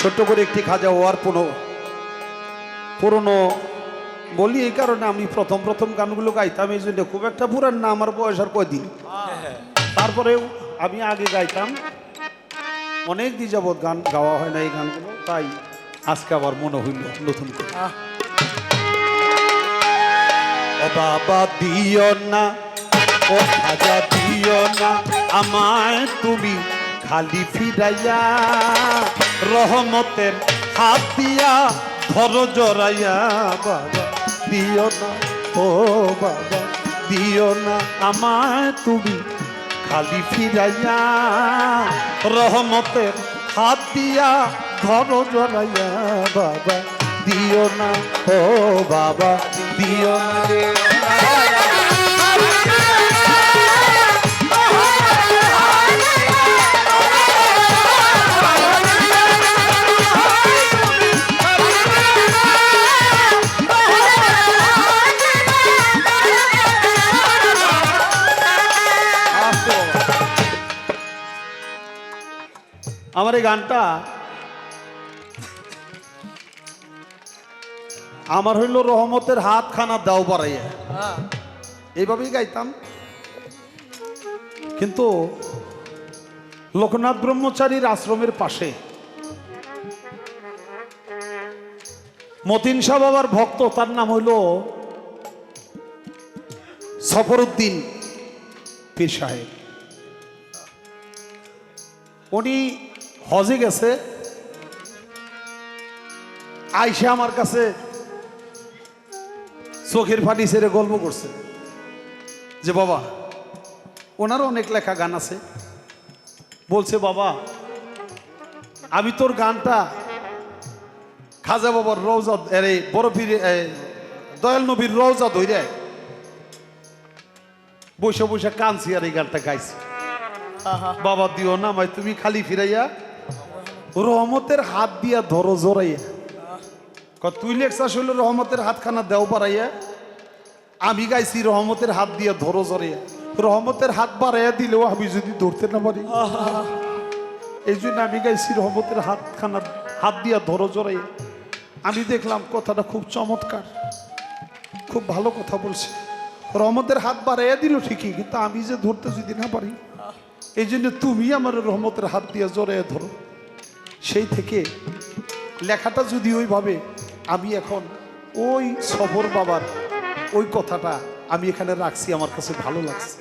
ছোট্ট করে একটি খাজা হওয়ার পুরো পুরনো বলি এই কারণে আমি প্রথম প্রথম গানগুলো গাইতাম, এই জন্য খুব একটা পুরান না, আমার বয়স আর কয়দিন। তারপরেও আমি আগে গাইতাম, অনেক দিন যাবৎ গান গাওয়া হয় না এই গানগুলো, তাই আজকে আবার মনে হইল নতুন করে। বাবা দিও না, ও খাজা দিও না, আমায় তুমি খালি ফিরাইয়া, রহমতের হাত দিয়া ধর জড়াইয়া, বাবা, দিও না, ও বাবা, দিও না আমায় তুমি খালি ফিরাইয়া, রহমতের হাত দিয়া ধর জড়াইয়া, বাবা, দিও না, ও বাবা, দিও না। আমার এই গানটা আমার হইল রহমতের হাত খানা দাও বাড়াইয়া। এইভাবেই গাইতাম। কিন্তু লোকনাথ ব্রহ্মচারীর আশ্রমের পাশে মতিন শাহ বাবার ভক্ত, তার নাম হইল সফরউদ্দিন পীর সাহেব। উনি হজে গেছে। আইসে আমার কাছে চোখের ফাটি ছেড়ে গল্প করছে। যে বাবা ওনারও অনেক লেখা গান আছে। বলছে বাবা আমি তোর গানটা খাজা বাবার রৌজা এরে বড় পীর দয়াল নবীর রৌজা ধরে বসে বসে কানছি আর এই গানটা গাইছি। বাবা দিও না মাই তুমি খালি ফিরাইয়া রহমতের হাত দিয়া ধরো জোরাইয়া। তুই লেখছাস হইল রহমতের হাতখানা দেও বাড়াইয়া? আমি গাইছি রহমতের হাত দিয়া ধরো জড়াইয়া রহমতের হাত বাড়াইয়া দিলেও আমি যদি ধরতে না পারি। এই জন্য আমি গাইছি রহমতের হাতখানা হাত দিয়া ধরো জড়াইয়া আমি দেখলাম কথাটা খুব চমৎকার। খুব ভালো কথা বলছে। রহমতের হাত বাড়াইয়া দিল ঠিকই, কিন্তু আমি যে ধরতে যদি না পারি এই জন্য তুমি আমার রহমতের হাত দিয়া জোরাইয়া ধরো। সেই থেকে লেখাটা যদি ওইভাবে আমি এখন ওই সফর বাবার ওই কথাটা আমি এখানে রাখছি, আমার কাছে ভালো লাগছে।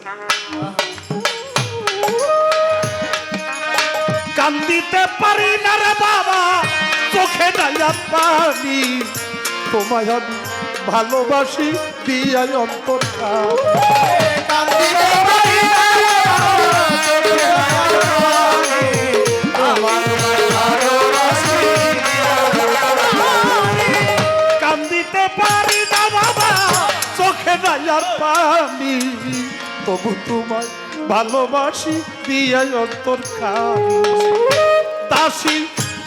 কান্দিতে পারি না রে বাবা, চোখে নাইয়া পানি। তোমায় আমি ভালোবাসি দিয়া অন্তর তবু তোমায় ভালোবাসি দিয়া অন্তর তাসি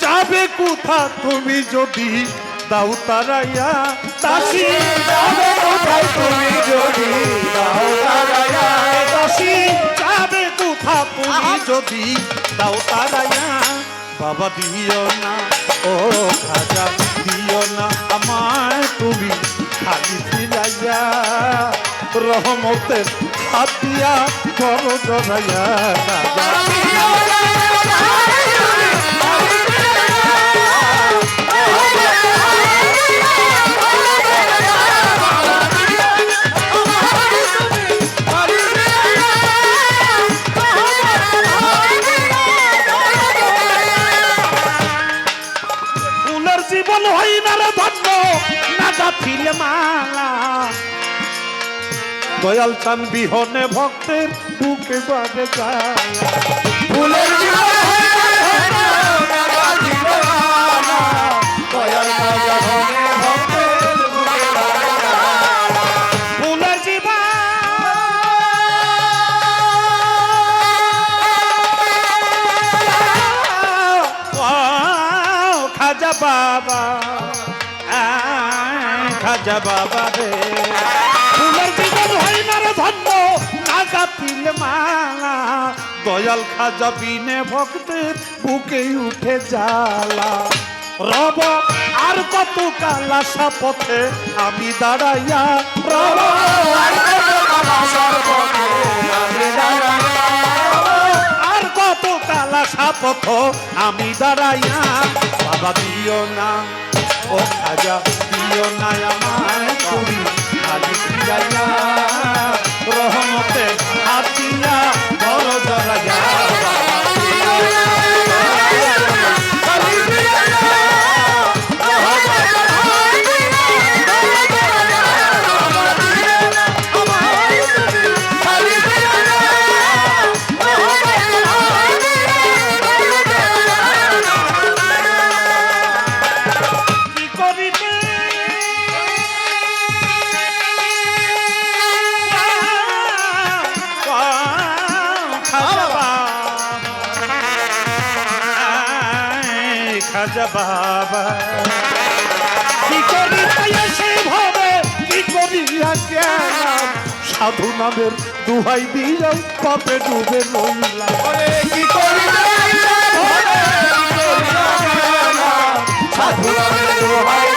যাবে কোথা, তুমি যদি দাও তারাইয়া। তাসি যাবে কোথায়, তুমি যদি দাও তারাইয়া। তাসি যাবে কোথা, তুমি যদি দাও তারাইয়া। বাবা, দিও না, ও খাজা, দিও না আমায় তুমি খালি ফিরাইয়া রহমতের হাত দিয়া করো জীবন হই না রে ধন্য না মালা। দয়াল চান বিহনে ভক্তের বুকে বাজে জ্বালা। ফুলের জীবন হই না রে ফুলের জীবন না রে ধন্য না গাতিল মালা, দয়াল খাজা বিনে ভক্তের বুকে উঠে জ্বালা। রব, আর কত কালা সাপথে আমি দাঁড়াইয়া রব। আর কত কালা সাপথে আমি দাঁড়াইয়া আর কত কালা সাপথ আমি দাঁড়াইয়া, বাবা দিও না, ও খাজা দিও না আমায় তুমি রহমতে হাতিয়া ধর খাজা বাবা। কি করিতে সে ভাবে কি গেলাম সাধু নামের দুহাই পাপে ডুবে রইলাম কি সাধু নামের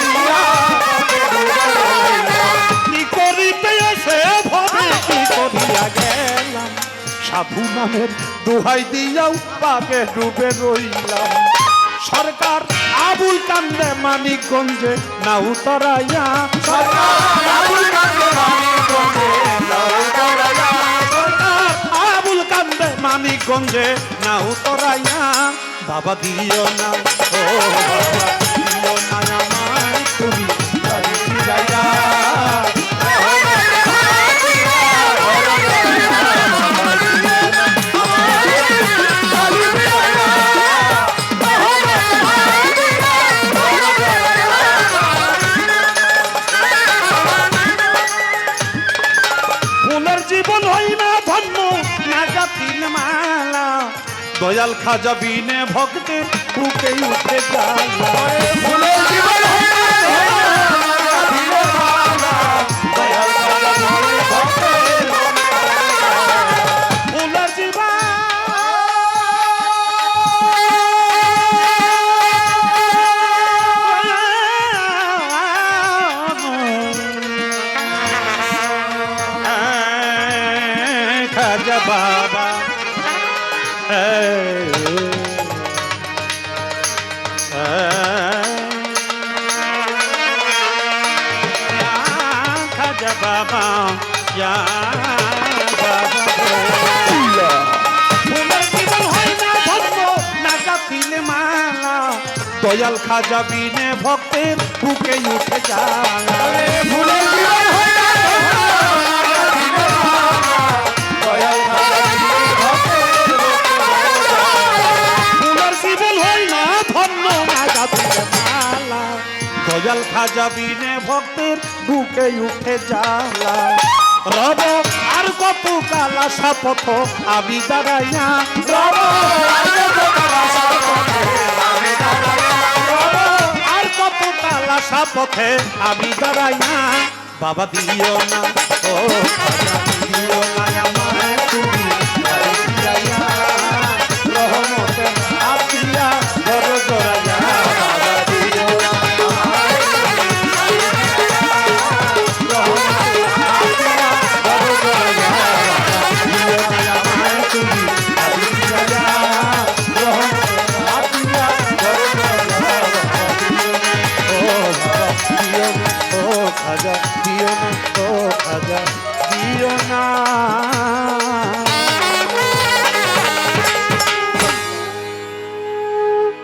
দিয়া পাপে ডুবে রইলাম। কি সাধু নামের দোহাই দিয়াও পাপে ডুবে রইলাম সরকার আবুল কান্দে মানিকগঞ্জে না উতরাইয়া আবুল কান্দে মানিকগঞ্জে না উতরাইয়া না উতরাইয়া বাবা দিও না, ও বাবা দিও না দয়াল খাজা বিনে ভক্তের উঠে জ্বালা খাজা বাবা মালা দয়াল ভক্তের বুকে উঠে যায় দয়াল খাজা বিনে ভক্তের বুকে উঠে জ্বালা। রব, আর কত কালা সাপথ আমি দাঁড়াইয়া। রব, আর কত কালা সাপথ আমি দাঁড়াইয়া। বাবা দিও না, ও দিও